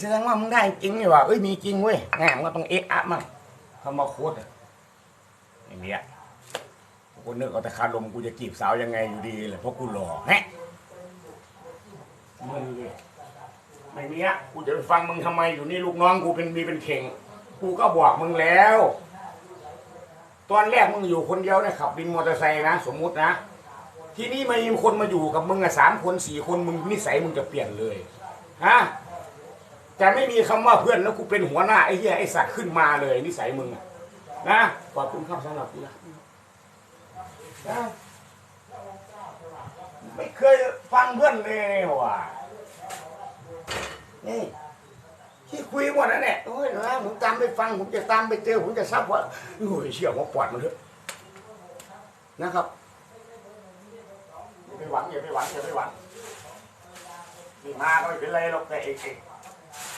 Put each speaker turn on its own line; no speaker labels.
แสดงว่ามึงได้จริงนี่ว่าเอ้ยมีจริงเว้ยแง่มึงก็ต้องเอะอะมั่งคำว่าโคตรอย่างเงี้ยกูนึกเอาแต่คารมกูจะจีบสาวยังไงอยู่ดีเลยเพราะกูหล่อแฮะมึงดิไม่มีอะกูจะไปฟังมึงทำไมอยู่นี่ลูกน้องกูเป็นมีเป็นเข่ง กูก็บอกมึงแล้ว ตอนแรกมึงอยู่คนเดียวนะขับวินมอเตอร์ไซค์นะสมมุตินะ ที่นี่มีคนมาอยู่กับมึงอะสามคนสี่คนมึงนิสัยมึงจะเปลี่ยนเลยฮะ จะไม่มีคำว่าเพื่อนแล้วกูเป็นหัวหน้าไอ้เหี้ยไอ้สัตว์ขึ้นมาเลยนิสัยมึงอะนะขอบคุณครับสำหรับกูนะนะไม่เคยฟังเพื่อนเลยว่ะนี่ที่คุยหมดนั่นแหละโอ้ยนะผมตามไปฟังผมจะตามไปเจอผมจะซับว่าโอ้ยเชื่อว่าปอดมันเถอะนะครับอย่าไปหวังอย่าไปหวังอย่าไปหวังนี่มาก็ไม่เป็นไรหรอกแต่เอกเอก